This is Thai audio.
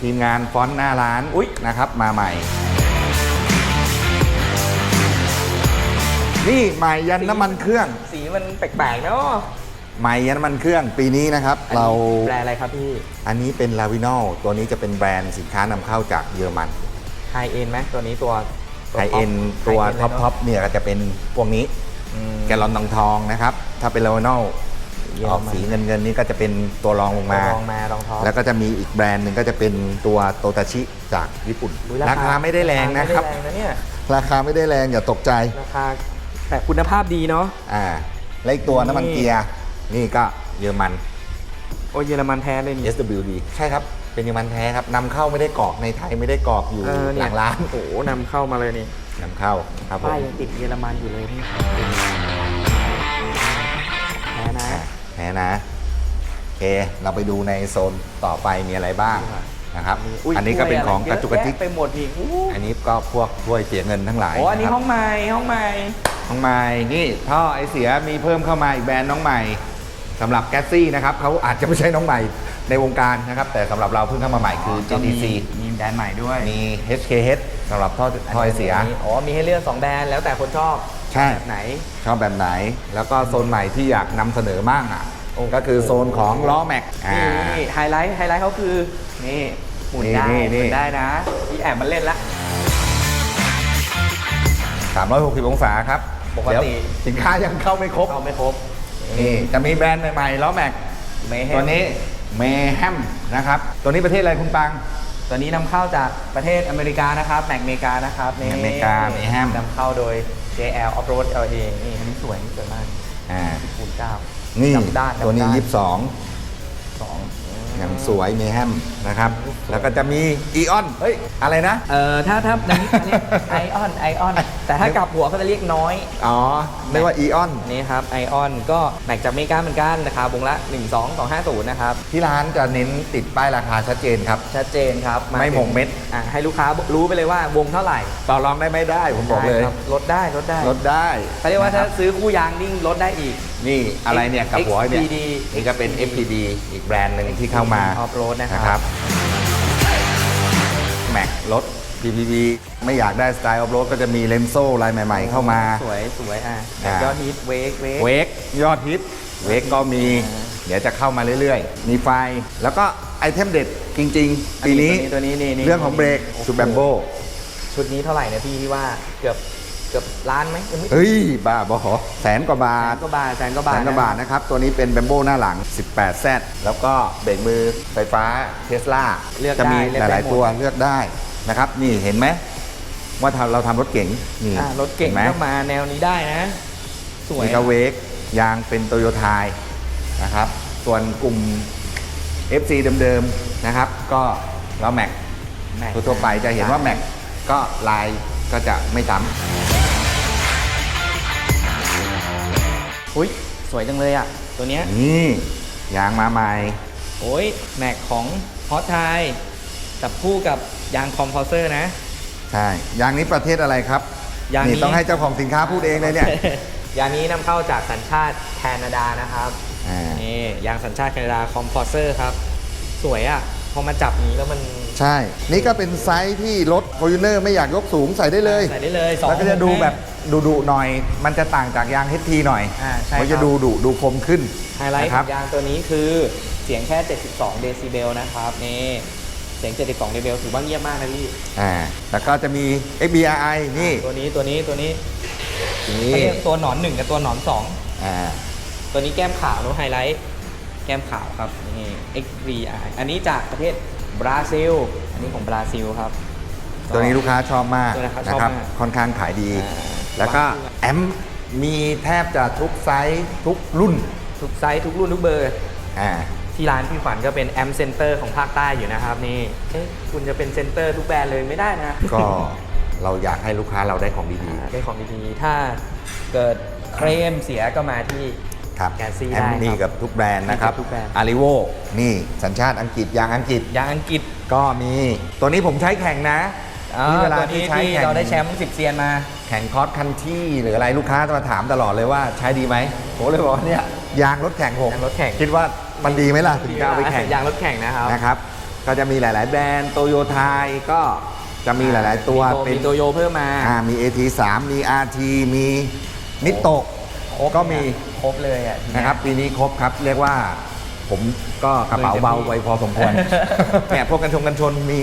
ทีมงานฟอนต์หน้าร้านอุ๊ยนะครับมาใหม่ นี่ใหม่ยันน้ำมันเครื่อง สีมันแปลกๆเนาะใหม่ยันน้ำมันเครื่องปีนี้นะครับ อันนี้เราแบรนด์อะไรครับพี่อันนี้เป็นลาวินอลตัวนี้จะเป็นแบรนด์สินค้านำเข้าจากเยอรมันไฮเอ็นไหมตัวนี้ตัวไฮเอ็นตัวท็อปท็อปเนี่ยก็จะเป็นพวกนี้ แกลลอนทองทองๆนะครับ ถ้าเป็นลาวินอล ออกสีเงินเงินๆนี่ก็จะเป็นตัวรองลงมามาลองมาลองท็อปแล้วก็จะมีอีกแบรนด์หนึ่งก็จะเป็นตัวโตตาชิจากญี่ปุ่น อุ๊ยราคาไม่ได้แรงนะครับ ไม่ได้แรงนะเนี่ยราคาไม่ได้แรงอย่าตกใจราคาแต่คุณภาพดีเนาะ อ่าและอีกตัวน้ำมันนี่เกียร์นี่ก็เยอรมัน โอเยอรมันแท้เลยนี่ SWD ใช่ครับ เป็นเยอรมันแท้ครับนำเข้าไม่ได้กรอกในไทยไม่ได้กรอกอยู่เออหเนี่ยลังร้านโอ้โหนำเข้ามาเลยนี่นำเข้าครับผมป้ายยังติดเยอรมันอยู่เลยนี่แท้ นะอ่าแท้นะโอเคเราไปดูในโซนต่อไปมีอะไรบ้างนะครับยอันนี้ก็เป็นของถ้กวยระจุกกระติกเยอแยไปหมดอีกอู้อันนี้ก็พวกถ้วยเสียเงินทั้งหลายโอ้อันนี้ะครับห้องใหม่ห้องใหม่น้องใหม่นี่ท่อไอเสียมีเพิ่มเข้ามาอีกแบรนด์น้องใหม่สำหรับแกสซี่นะครับเขาอาจจะไม่ใช่น้องใหม่ในวงการนะครับ แต่สำหรับเราเพิ่งเข้ามาใหม่คือ JTC มีแบรนด์ใหม่ด้วยมี HKH สำหรับท่อท่อไอเสียอ๋อมีให้เลือก2แบรนด์แล้วแต่คนชอบ ใช่ไหน ชอบแบบไหน แล้วก็โซนใหม่ที่อยากนำเสนอมากอะ โอ้โหก็คือโซนของล้อแม็กอ่า นี่นี่ไฮไลท์ไฮไลท์เขาคือนี่หมุนได้นี่นี่หมุนได้นะพี่แอบมันเล่นละ 360 องศาครับปกติ เดี๋ยวสินค้ายังเข้าไม่ครบเข้าไม่ครบนี่จะมีแบรนด์ใหม่ๆล้อแม็กเมเฮตัวนี้เมแฮมนะครับ ตัวนี้ประเทศอะไรคุณปัง ตัวนี้นำเข้าจากประเทศอเมริกานะครับแม็กอเมริกานะครับนี่อเมริกา Mayhem นำเข้าโดย JL Offroad LA นี่อันนี้สวยนี่สวยมากอ่าคูณเก้านี่ดำด้านตัวนี้ดำด้ายี่สิบสอง สอง อย่างสวยเมแฮมนะครับ แล้วก็จะมีอีออนเฮ้ยอะไรนะ เอ่อถ้าถ้าอันนี้อันนี้ไอออนไอออนแต่ถ้ากลับหัวเขาจะเรียกน้อย อ๋อเรียกว่าอีออนนี่ครับไอออนก็แม็กจากอเมริกาเหมือนกันราคาวงละ 12250นะครับที่ร้านจะเน้นติดป้ายราคาชัดเจนครับ ชัดเจนครับาไม่หม่งเม็ดอะให้ลูกค้ารู้ไปเลยว่าวงเท่าไหร่ต่อรองได้ไม่ได้ผมบอกเลยได้ครับลดได้ลดได้ลดได้เขาเรียกว่าถ้านะคบซื้อคู่ยางนิ่งลดได้อีก นี่อะไรเนี่ยกับหัวเนี่ย XPD นี่ก็เป็น FPD อีกแบรนด์หนึ่งที่เข้ามาออฟโรดนะนะคครัรับบแม็กรถ PPV ไม่อยากได้สไตล์ออฟโรดก็จะมีเลนโซ่ลายใหม่ ๆ เข้ามา สวยสวยอะอ่ายยอดฮิตเวกเวกเวกยอดฮิตเวกก็มีอ่าเดี๋ยวจะเข้ามาเรื่อยๆ มีไฟ แล้วก็ไอเทมเด็ดจริงๆ ปีนี้ตัวนี้นี่นี่เรื่องของเบรกโอ้โหซูแบมโบชุดนี้เท่าไหร่นะพี่ที่ว่าเกือบ เกือบล้านไหมยังไม่เฮ้ยบ้าบอแสนกว่าบาแสท นกว่าบาทแสนกว่าบาแสทนกว่าบาทนะครับ ตัวนี้เป็นแบมโบหน้าหลัง 18 z แล้วก็เบรกมือไฟฟ้าเทสลาเลือกจะได้มีเลือกหได้ลาย หมๆ ดตัวเลือกได้นะครับ นี่เห็นไหม ว่าเราเราทำรถเก๋งนี่อะรถเก่งห็นไหมก็มาแนวนี้ได้นะ สวยมีกาเวกยางเป็นโตโยไทยนะครับ ส่วนกลุ่ม FC เดิมๆนะครับ ก็เราแม็ก แม็กทั่วๆไปจะเห็นว่าแม็กก็ลายก็จะไม่ซ้ อุ้ยสวยจังเลยอะ ตัวเนี้ยำนี่ยางมาใหม่ โอ้ยแม็กของฮอตไทยจับคู่กับยางคอมเพลเซอร์นะ ใช่ยางนี้ประเทศอะไรครับยางนี้ นี่ต้องให้เจ้าของสินค้าพูดเองเลยเนี่ยยางนี้นำเข้าจากสัญชาติแคนาดานะครับอ่านี่ยางสัญชาติแคนาดาคอมเพลเซอร์ครับ สวยอะ พอมาจับนี้แล้วมันใช่ นี่ก็เป็นไซส์ที่รถฟอร์จูเนอร์ไม่อยากยกสูงใส่ได้เลย ใส่ได้เลยสองแล้วก็จะดูแบบ ดุๆหน่อย มันจะต่างจากยาง HT หน่อยอ่าใช่มันคจะรับ ดูดุดูคมขึ้นไฮไลท์นะขครัอบ งยางตัวนี้คือเสียงแค่ 72 เดซิเบลนะครับนี่เสียง 72 เดซิเบลถือว่าเงียบมากนะพี่อ่าแล้วก็จะมี XBRI นี่ตัวนี้ตัวนี้ตัวนี้นี่เขาเรียกตัวหนอนหนึ่งกับตัวหนอนสองอ่าตัวนี้แก้มขาวนะไฮไลท์แก้มขาวครับนี่ XVI อันนี้จากประเทศบราซิล อันนี้ของบราซิลครับ ตัวนี้ลูกค้าชอบมากตัวนี้ลูกค้าชนะอบครับมากค่อนข้างขายดีอ่า แล้วก็แอมป์มีแทบจะทุกไซส์ทุกรุ่น ทุกไซส์ทุกรุ่นทุกเบอร์อ่าที่ร้านพี่ฝันก็เป็นแอมเซนเตอร์ของภาคใต้อยู่นะครับนี่เอ๊ะคุณจะเป็นเซนเตอร์ทุกแบรนด์เลยไม่ได้นะ ก็เราอยากให้ลูกค้าเราได้ของดีได้ของดีๆ ถ้าเกิดเครมเสียก็มาที่ๆครับแกซี่แอมได้ครับมีกับทุกแบรนด์นะครับมีกับทุกแบรนด์อาริโวนี่สัญชาติอังกฤษยางอังกฤษยางอังกฤษก็มี ตัวนี้ผมใช้แข่งนะ นี่เวลาที่ใช้เราได้แชมป์สิบเซียนมา แข่งคอสคันที่หรืออะไรลูกค้าจะมาถามตลอดเลยว่าใช้ดีไหมผมเลยบอกว่าเนี่ยยางรถแข่งผมรถแข่ง คิดว่ามันดีไหมล่ะถึงจะเอาไปแข่ง ยางรถแข่งนะครับ นะครับ ก็จะมีหลาย ๆ แบรนด์โตโยไทยก็จะมีหลาย ๆ ตัวมีโตโยเพิ่มมา อ่ามี AT3 มี RT มีมิโตะก็มีครบเลยอะนะครับ ปีนี้ครบครับ เรียกว่าผมก็กระเป๋าเบาไวพอสมควรแหพวกกันชงกันชนมี